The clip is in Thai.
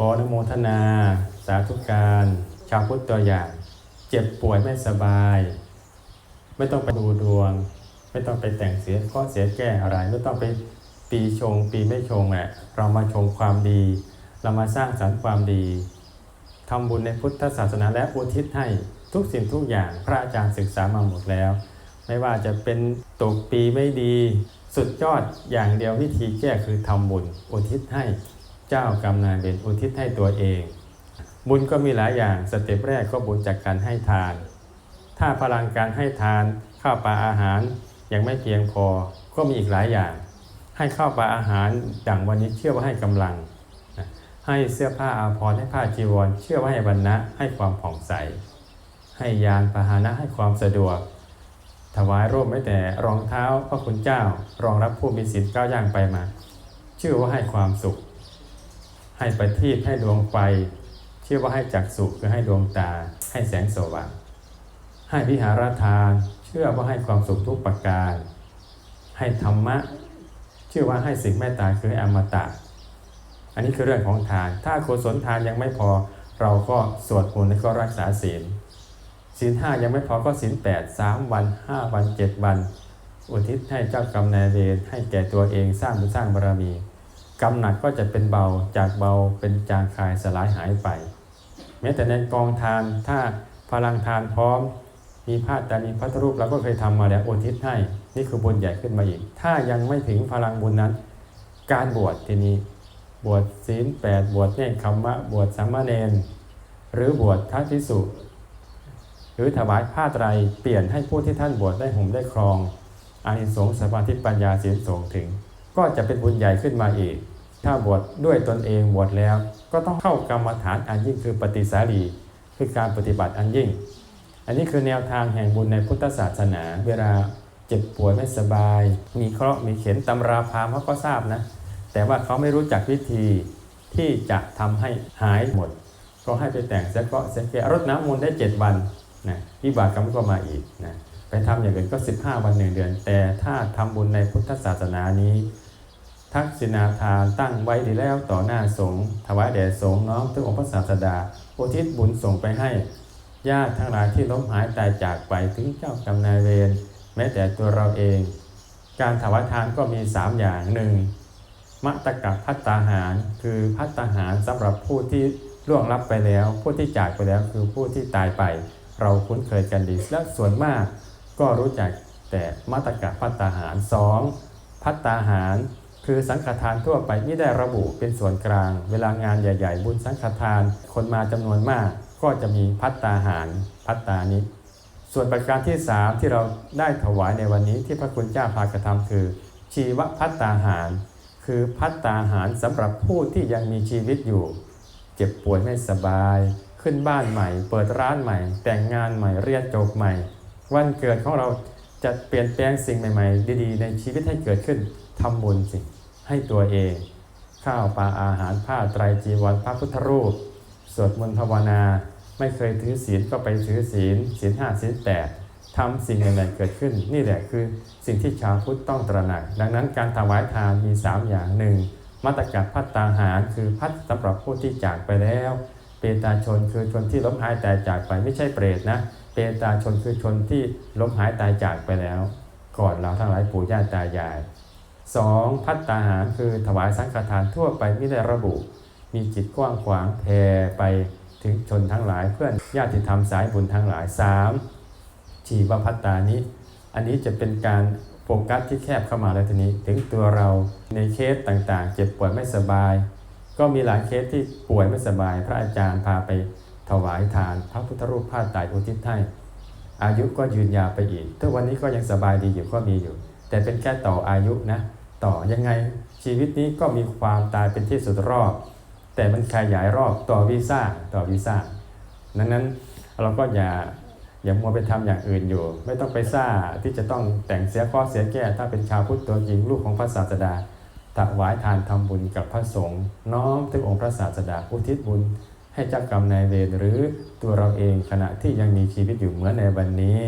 ขออนุโมทนา สาธุการ ชาวพุทธตัวอย่าง เจ็บป่วยไม่สบาย ไม่ต้องไปดูดวง ไม่ต้องไปแต่งเสียข้อเสียแก้อะไร ไม่ต้องไปปีชง ปีไม่ชงแหละเรามาชงความดี เรามาสร้างสรรค์ความดีทำบุญในพุทธศาสนาและอุทิศให้ทุกสิ่งทุกอย่างพระอาจารย์ศึกษามาหมดแล้ว ไม่ว่าจะเป็นตกปีไม่ดี สุดยอดอย่างเดียววิธีแก้คือทำบุญอุทิศให้ เจ้ากรรมนายเวรอุทิศให้ตัวเอง บุญก็มีหลายอย่างสเต็ปแรกก็บุญจากการให้ทาน ถ้าพลังการให้ทานข้าวปลาอาหารยังไม่เพียงพอก็มีอีกหลายอย่าง ให้ข้าวปลาอาหารดังวันนี้เชื่อว่าให้กำลัง ให้เสื้อผ้าอาภรณ์ให้ผ้าจีวร เชื่อว่าให้บรรณะให้ความผ่องใส ให้ยานพาหนะให้ความสะดวก ถวายร่มไม่แต่รองเท้าพระคุณเจ้ารองรับผู้มีสิทธิ์ก้าวย่างไปมา ชื่อว่าให้ความสุข ให้ประทีปให้ดวงไฟชื่อว่าให้จักสุคือให้ดวงตา ให้แสงสว่างให้วิหารทานเชื่อว่าให้ความสุขทุกประการ ให้ธรรมะ เชื่อว่าให้สิ่งแม่ตาคืออมตะ อันนี้คือเรื่องของทาน ถ้ากุศลทานยังไม่พอ เราก็สวดมนต์แล้วก็รักษาศีลศีลห้ายังไม่พอก็ศีลแปดสามวันห้าวันเจ็ดวัน อุทิศให้เจ้ากรรมนายเวรให้แก่ตัวเองสร้างบุญสร้างบารมี กรรมหนักก็จะเป็นเบาจากเบาเป็นจางคายสลายหายไป แม้แต่ในกองทานถ้าพลังทานพร้อม มีผ้าแต่มีพระพุทรูปเราก็เคยทำมาแล้วโอทิศให้ นี่คือบุญใหญ่ขึ้นมาอีก ถ้ายังไม่ถึงพลังบุญนั้น การบวชทีนี้ บวชศีลแปดบวชเนคขมมะบวชสามเณรหรือบวชทัพิสุ หรือถวายผ้าไตรเปลี่ยนให้ผู้ที่ท่านบวชได้ห่มได้ครองอานิสงส์สมาธิปัญญาศีลสงถึง ก็จะเป็นบุญใหญ่ขึ้นมาอีก ถ้าบวชด้วยตนเองบวชแล้ว ก็ต้องเข้ากรรมฐานอันยิ่งคือปฏิสารีคือการปฏิบัติอันยิ่ง อันนี้คือแนวทางแห่งบุญในพุทธศาสนา เวลาเจ็บป่วยไม่สบาย มีเคราะห์มีเข็นตำราพามเขาก็ทราบนะ แต่ว่าเขาไม่รู้จักวิธีที่จะทำให้หายหมด ก็ให้ไปแต่งเสียก็เสแกรดน้ำมนต์ได้ 7 วันนะวิบากกรรมก็มาอีกนะไปทำอย่างอื่นก็ 15 วันหนึ่งเดือน แต่ถ้าทำบุญในพุทธศาสนานี้ ทักษิณาทานตั้งไว้ดีแล้วต่อหน้าสงฆ์ถวายแด่สงฆ์น้อมถึงองค์พระศาสดาอุทิศบุญส่งไปให้ญาติทั้งหลายที่ล้มหายตายจากไปถึงเจ้ากรรมนายเวรแม้แต่ตัวเราเอง การถวายทานก็มี 3 อย่างหนึ่งมัตตกับพัตตาหาร คือพัตตาหารสำหรับผู้ที่ล่วงลับไปแล้ว ผู้ที่จากไปแล้วคือผู้ที่ตายไป เราคุ้นเคยกันดีและส่วนมาก ก็รู้จักแต่มัตตกับพัตตาหาร 2. พัตตาหาร คือสังฆทานทั่วไปไม่ได้ระบุเป็นส่วนกลาง เวลางานใหญ่ ๆ บุญสังฆทาน คนมาจำนวนมาก ก็จะมีพัตตาหารพัตตานิส่วนประการที่3ที่เราได้ถวายในวันนี้ที่พระคุณเจ้าพากระทำคือ ชีวพัตตาหาร คือพัตตาหารสำหรับผู้ที่ยังมีชีวิตอยู่ เจ็บป่วยไม่สบาย ขึ้นบ้านใหม่ เปิดร้านใหม่ แต่งงานใหม่เรียนจบใหม่ วันเกิดของเราจะเปลี่ยนแปลงสิ่งใหม่ ๆ ดีๆ ในชีวิตให้เกิดขึ้นทำบุญสิ ให้ตัวเอง ข้าวปลาอาหารผ้าไตรจีวรพระพุทธรูป สวดมนต์ภาวนา ไม่เคยถือศีลก็ไปถือศีลศีลห้าศีลแปดทำสิ่งใหม่ๆเกิดขึ้น นี่แหละคือสิ่งที่ชาวพุทธต้องตระหนัก ดังนั้นการถวายทานมี 3 อย่างหนึ่งมาตรกัดพัตตาหารคือพัดสำหรับผู้ที่จากไปแล้ว เปตาชนคือชนที่ล้มหายตายจากไปไม่ใช่เปรตนะเปตาชนคือชนที่ล้มหายตายจากไปแล้ว ก่อนเราทั้งหลายปู่ย่าตายาย 2. พัตตาหารคือถวายสังฆทานทั่วไปไม่ได้ระบุ มีจิตกว้างขวางแผ่ไปถึงชนทั้งหลายเพื่อนญาติธรรมสายบุญทั้งหลาย 3. ชีวพัตตานี้ อันนี้จะเป็นการโฟกัสที่แคบเข้ามาแล้วทีนี้ ถึงตัวเราในเคสต่างๆ เจ็บป่วยไม่สบาย ก็มีหลายเคสที่ป่วยไม่สบาย พระอาจารย์พาไปถวายทาน พระพุทธรูปผ้าไตรอุทิศให้อายุก็ยืนยาวไปอีกทุกวันนี้ก็ยังสบายดีอยู่ก็มีอยู่ แต่เป็นแค่ต่ออายุนะ ต่อยังไงชีวิตนี้ก็มีความตายเป็นที่สุดรอบ แต่มันขยายรอบต่อวีซ่าต่อวีซ่าดังนั้นเราก็อย่าอย่ามัวไปทำอย่างอื่นอยู่ ไม่ต้องไปซ่าที่จะต้องแต่งเสียข้อเสียแก้ ถ้าเป็นชาวพุทธตัวจริงลูกของพระศาสดาถวายทานทำบุญกับพระสงฆ์น้อมถึงองค์พระศาสดาอุทิศบุญ ให้เจ้ากรรมนายเวรหรือตัวเราเองขณะที่ยังมีชีวิตอยู่เหมือนในวันนี้